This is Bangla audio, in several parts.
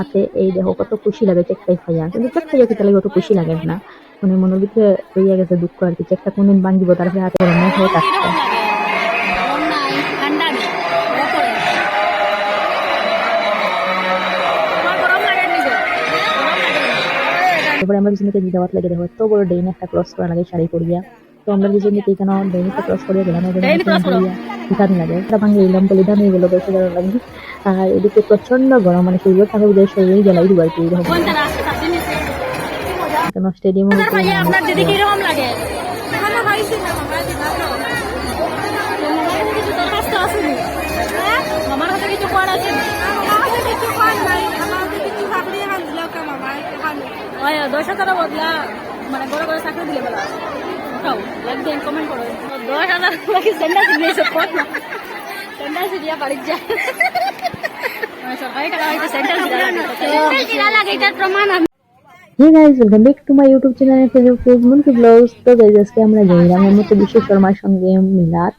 হাতে এই দেখো কত খুশি লাগে চেকটাই খাইয়া। কিন্তু চেক খাইয়া খেতে লাগে, অত খুশি লাগে না। মানে মনের ভিতরে রইয়া গেছে দুঃখ আর কি চেকটা কোনদিন ভাঙিব তারপরে হাতে মনে হয়ে লাগে তারপরে আমরা পিছন যাওয়ার লাগে দেখো, এত বড় ডেইন একটা ক্রস করা লাগে শাড়ি পরিয়া। তো আমরা পিছন থেকে এখানে ডেইনটা ক্রস করিয়া গেলাম এখানে লাগে এটা ভাঙে এলাম বলে দাম হয়ে গেলো দশ হাজার লাগবে আর এদিকে প্রচণ্ড গরম মানে সূর্য থাকে বুঝে শরীরে জ্বালাই দিব আর কি এরকম। কোন স্টেডিয়ামে আপনার দিদি কীরকম লাগে? হ্যাঁ হাতে কিছু করার আছে দশ হাজার বদলা মানে বড় করে চাকরি দিলে বলা। উঠাও লাইক দেন কমেন্ট করো দশ হাজার লাগি সেন্ডা দিয়েছে কত না সেন্ডা দিয়া বাড়ির যা সরকারি টাকা হয়তো সেন্টার দিলা লাগে এটার প্রমাণ আমি hey guys welcome back to my YouTube channel Facebook page Munki vlogs তো গাইস আজকে আমরা যাইলাম এর বিশ্ব শর্মার সঙ্গে মিলাদ।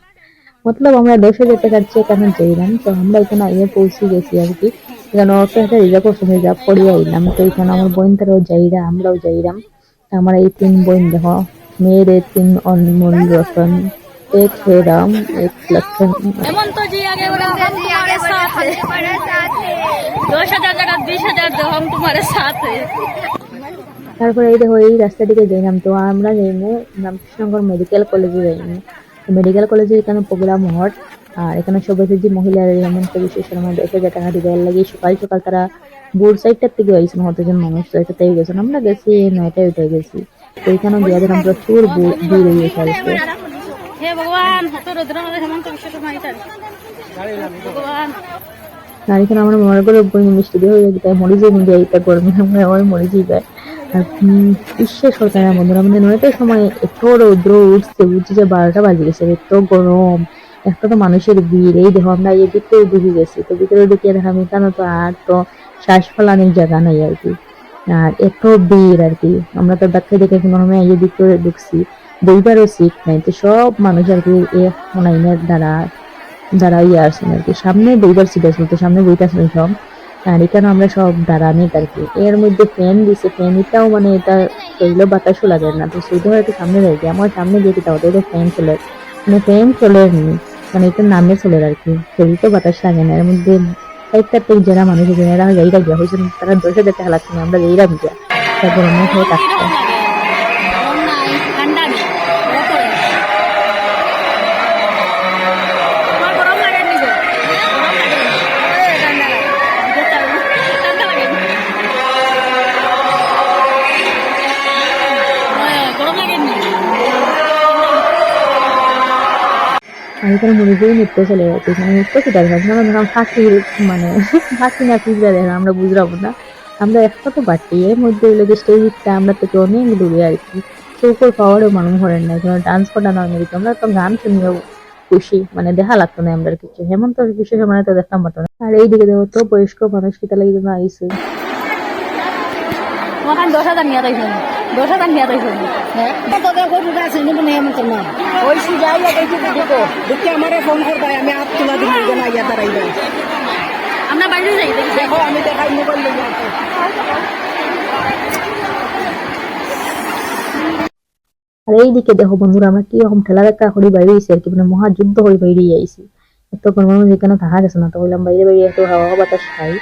মতলব আমরা দশ হাজার টাকার চেক আমি যাইলাম তো আমরা এখানে আইয়ে পৌঁছে গেছি আর কি। এখানে অটো একটা রিজার্ভ করছে রিজার্ভ করিয়ে আইলাম। তো এখানে আমার বোন তারাও যাইরা আমরাও যাইলাম আমার এই তিন বোন দেখো মেয়ের এই তিন অনমোল রতন এক হেরাম এক লক্ষণ हेमंत जी आगे बोला हम तुम्हारे साथ हैं दस हजार जगह बीस हजार दो हम तुम्हारे साथ हैं তারপরে এই দেখো এই রাস্তাটিকে যাইলাম তো আমরা যাইমু রামকৃষ্ণনগর মেডিকেল কলেজে যাইমু মেডিকেল কলেজে এখানে প্রোগ্রাম হট আর এখানে সবাই যে মহিলারা যেমন বিশেষ সময় দশ হাজার টাকা দিবে এর লাগে সকাল সকাল তারা বুড় সাইডটার থেকে হয়েছেন কতজন মানুষ তো এটাতেই গেছেন আমরা গেছি নয়টায় উঠে গেছি এখানে হে ভগবান হত রুদ্র হেমন্ত আর এখানে আমার মনে করে মিষ্টি দিয়ে হয়ে যায় মরিচে মিলে এইটা গরমে আমরা আমার মরিচই আর না বন্ধুরা আমাদের নয়টার সময় এত রৌদ্র উঠছে বুঝছি যে বারোটা বাজে গেছে এত গরম। একটা তো মানুষের ভিড় এই দেখো আমরা এই থেকে ঢুকে গেছি তো ভিতরে ঢুকিয়ে দেখলাম এখানে তো আর তো শ্বাস ফলানির জায়গা নাই আর কি। আর এত ভিড় আর কি। আমরা তো ডাক্তার দেখে মনে হয় এই দিক করে ঢুকছি, বইবারও সিট নাই, তো সব মানুষ আর কি এ লাইনের দ্বারা দাঁড়াই আসছেন আর কি। সামনে বইবার সিট আছে, তো সামনে বইটা আসেন সব। আর এখানে আমরা সব দাঁড়ানি আর কি। এর মধ্যে ফ্যান দিছে ফ্যান এটাও মানে এটা শরীরে বাতাসও লাগে না। তো সেই ধরে একটু সামনে রয়েছে আমার সামনে যে কিতা ওটা ফ্যান চলে মানে ফ্যান চলে মানে এটা নামে চলে আর কি। শরীরে বাতাস লাগে না। এর মধ্যে সাইডটার যারা মানুষ যাই যাইরা গিয়া হয়েছেন তারা দোষে দেখতে হালাচ্ছে আমরা যাইরা গিয়া তারপর অনেক হয়ে থাকছে এখানে মনে করি নৃত্য চলে যাচ্ছে এখানে নৃত্য কি দেখলাম আমরা দেখলাম ফাঁকি মানে ফাঁকি না পিঁজরা দেখলাম আমরা বুঝলাম না। আমরা একটা তো বাড়তি, এর মধ্যে হলো যে স্টেজটা আমরা থেকে অনেক দূরে আর কি। চৌকর পাওয়ারও মানুষ করেন না কারণ ডান্স করা না অনেক আমরা তো গান শুনিও খুশি মানে দেখা লাগতো না আমরা কিছু। হেমন্ত বিশেষ মানে তো দেখতাম পারতো না। আর এইদিকে দেখো তো বয়স্ক মানুষ কিতা লাগি যেন আইসে তোমার দশ হাজার নিয়ে দশ হাজার নিয়ে তাই হ্যাঁ? আছে নি না। ওই সুজাই দেখো দেখে আমারে ফোন করবে আমি আপ তোলা দিন না ইয়া তারাইবে আমরা বাইরে যাই দেখো। আমি দেখাই মোবাইল লেগে আর এইদিকে দেখো বন্ধুরা আমরা কীরকম ঠেলা দেখা করে বাইরে আইসি আর কি মানে মহাযুদ্ধ হয়ে বাইরে আইসি এত কোনো যেখানে থাকা গেছে না তো বললাম বাইরে বাইরে একটু হাওয়া বাতাস খাই।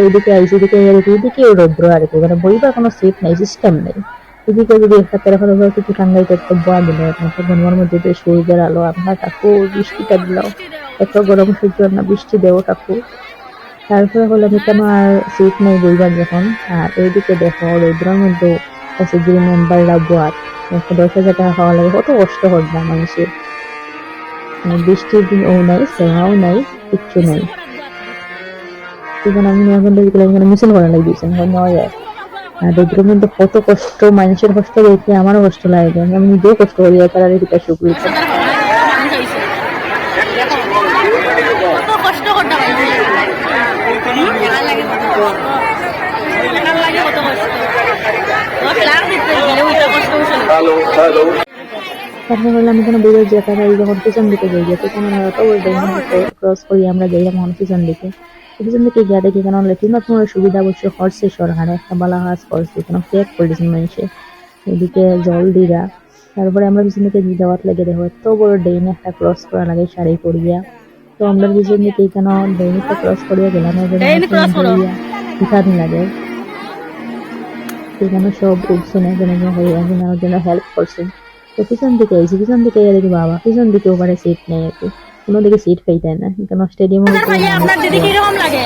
এইদিকে আইসি এদিকে এইদিকে রৌদ্র আর কি মানে বইবার কোনো সিট নাই সিস্টেম নেই। এদিকে যদি একটা ফেরো কিছু টাঙ্গাইতে একটা বোয়া দিল গরমের মধ্যে দিয়ে সূর্যের আলো আপনার কাকু বৃষ্টিটা দিল। এত গরম সূর্য না বৃষ্টি দেবো কাকু। তারপরে বললাম এখানে আর সিট নেই বইবার যখন। আর এইদিকে দেখো রৌদ্রের মধ্যে যে মেম্বাররা বোয়ার একটা দশ হাজার টাকা খাওয়া লাগে কত কষ্ট করবে মানুষের। মানে বৃষ্টির দিন ও নাই সেহাও নাই কিচ্ছু নাই। এখানে আমি এখন এখানে মিছিল করা লাগিয়েছেন যায়। আর রৌদ্রের মধ্যে কত কষ্ট মানুষের কষ্ট দেখে আমারও কষ্ট লাগে। আমি নিজেও কষ্ট করি তারা এটা তারপরে বললাম এখানে বেরোয় যে তারা এই যখন পিছন দিকে যাই যে পিছনে ক্রস করি আমরা যাইলাম এখন পিছন দিকে। পিছন থেকে গিয়া দেখি কেন লেট্রিন বাথরুমের সুবিধা অবশ্য করছে একটা বালা করছে কেন চেক করে মানুষে। এদিকে জল দিরা তারপরে আমরা পিছন থেকে যাওয়ার লাগে দেখো এত বড় ডেইন একটা ক্রস করা লাগে শাড়ি করিয়া তো আমরা পিছন থেকে কেন ডেইনটা ক্রস করিয়া গেলাম এখানে লাগে। এখানে সব উঠছেন একজন একজন হয়ে একজন হেল্প করছেন তো পিছন দিকে আইসি পিছন দিকে এসে দেখি বাবা পিছন দিকে ওখানে সিট নেই আর কি। কোনো দিকে সিট পাইতে না। কেন উপরে ভাইয়া আপনার দিদি। কীরকম লাগে?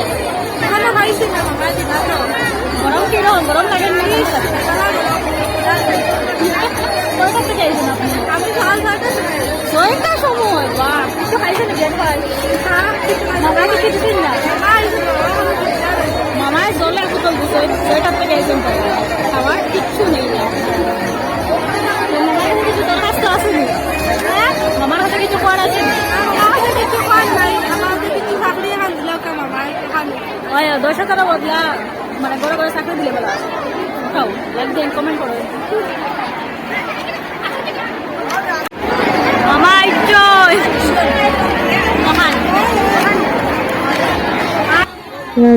না মামায় জলে বোতল দিছে ছয়টার থেকে তাই খাওয়ার কিচ্ছু নেই না হাজার বদলা মানে বড় করে চাকরি দিলে বলা। লাইক দেন কমেন্ট করো।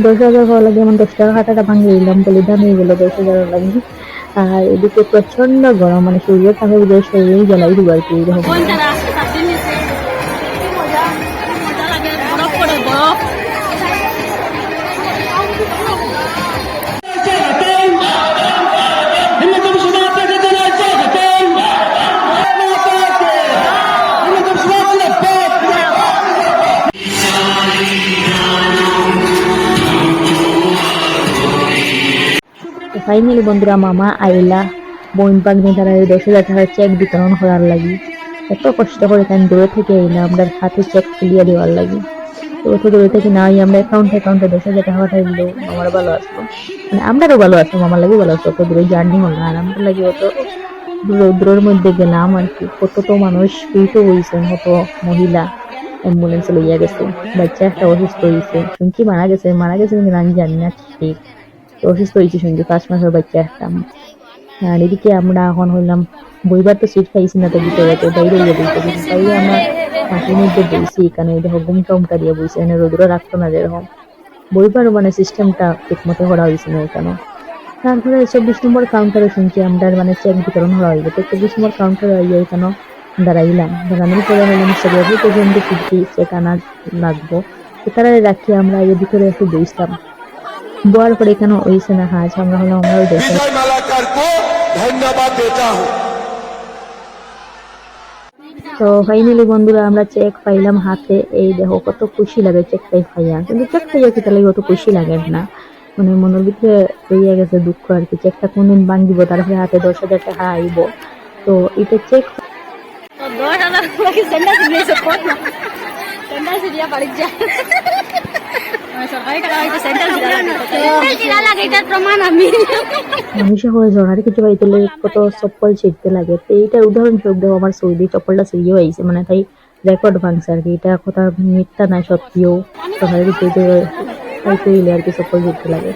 দশ হাজার হওয়া লাগে এমন দশ টাকা খাতাটা ভাঙিয়ে দিলাম বলে দাম হয়ে গেলো দশ হাজার লাগে। আর এদিকে প্রচণ্ড গরম মানে সূর্যের বোধহয় শরীরেই জ্বালাই দিব আর কি এরকম। ফাইনালি বন্ধুরা মামা আইলা বোন পাগনি তারা এই দশ হাজার টাকার চেক বিতরণ করার লাগি। এত কষ্ট করে তাই দূরে থেকে এলাম আমরা হাতে চেক তুলিয়ে দেওয়ার লাগি। তো দূরে থেকে নাই আমরা অ্যাকাউন্ট অ্যাকাউন্টে দশ হাজার টাকা পাঠাই দিল আমার ভালো আসলো মানে আমরারও ভালো আসলো মামার লাগি ভালো আসলো অত দূরে জার্নি হল আর আমার লাগে অত রৌদ্রের মধ্যে গেলাম আর কি। কত তো মানুষ পীড়িত হয়েছে কত মহিলা অ্যাম্বুলেন্সে লইয়া গেছে। বাচ্চা একটা অসুস্থ হয়েছে শুনছি মারা গেছে মারা গেছে কিন্তু আমি জানি না ঠিক। অসুস্থ হয়েছে শুনছি পাঁচ মাসের বাচ্চা একটা। আর এদিকে আমরা এখন হইলাম, বইবার তো সিট পাইছি না তো ভিতরে তো বাইরে গিয়ে বইতে বাইরে আমরা মাটির মধ্যে বইছি, এখানে দেখো ঘুমটা উমটা দিয়ে বইছি, এখানে রোদ্র রাখতো না যেরকম। বইবার মানে সিস্টেমটা ঠিক মতো করা হয়েছে না এখানে। তারপরে চব্বিশ নম্বর কাউন্টারে শুনছি আমরা মানে চেক বিতরণ করা হইবে তো চব্বিশ নম্বর কাউন্টারে আইয়া এখানে দাঁড়াইলাম। দাঁড়ানোর পরে হইলাম সেভাবে পর্যন্ত ফিরতি চেক আনা লাগবো? তারা রাখি আমরা এর ভিতরে একটু বইছিলাম। গোয়ার পরে কেন ওইসে না? হাজ আমরা হলো আমরাও দেখি ধন্যবাদ দেতা তো ফাইনালি বন্ধুরা আমরা চেক পাইলাম হাতে। এই দেখো কত খুশি লাগে চেক পাই ফাইয়া কিন্তু চেক পাইয়া কি তাহলে অত খুশি লাগে না। মানে মনের ভিতরে রইয়া গেছে দুঃখ আর কি। চেকটা কোনদিন ভাঙিব তারপরে হাতে দশ হাজার টাকা আইব। তো এটা চেক দশ হাজার কিছু চপ্পল লাগে? তো দেখো, আমার সৌদি চপ্পলটা মানে তাই রেকর্ড ভাঙছে আর কি। এটা কথা নাই আর কি চপ্পল লাগে।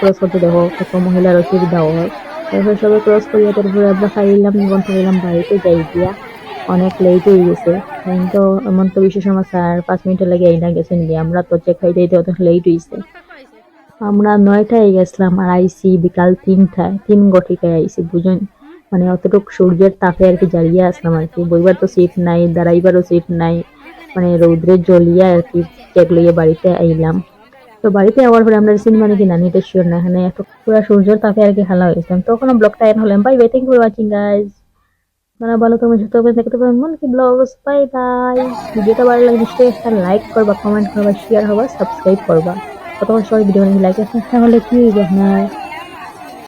ক্রস করতে দেখো, কত মহিলার অসুবিধাও হয়। সবাই ক্রস করিয়া তারপরে আমরা খাইলাম বন্ধ হইলাম বাড়িতে যাই দিয়া অনেক লেট হয়ে গেছে। তো এমন তো বিশেষ সময় স্যার, পাঁচ মিনিটের লাগে আইনা গেছেন গিয়ে আমরা তো চেক খাইতে খাইতে অনেক লেট হয়েছে আমরা নয়টায় গেছিলাম আর আইসি বিকাল তিনটায়, তিন গটিকায় আইসি বুঝুন? মানে অতটুক সূর্যের তাপে আর কি জ্বালিয়ে আসলাম আর কি। বইবার তো সিট নাই, দাঁড়াইবারও সিট নাই মানে রৌদ্রে জ্বলিয়া আর কি চেক লইয়ে বাড়িতে আইলাম। তো বাড়িতে আওয়ার পরে আমরা সিনেমা নাকি না নিতে শিওর না। এখানে এত পুরো সূর্যের তাপে আর কি হালা হয়েছিলাম তখন ব্লগটা এন হলাম। Bye bye thank you watching guys মানে ভালো তোমার সাথে হবে দেখতে পাবেন মন কি ব্লগস বাই বাই ভিডিওটা ভালো লাগে নিশ্চয়ই একটা লাইক করবা কমেন্ট করবা শেয়ার হবা সাবস্ক্রাইব করবা কতক্ষণ সবাই ভিডিও লাইক আছে তাহলে কি হইবে আপনার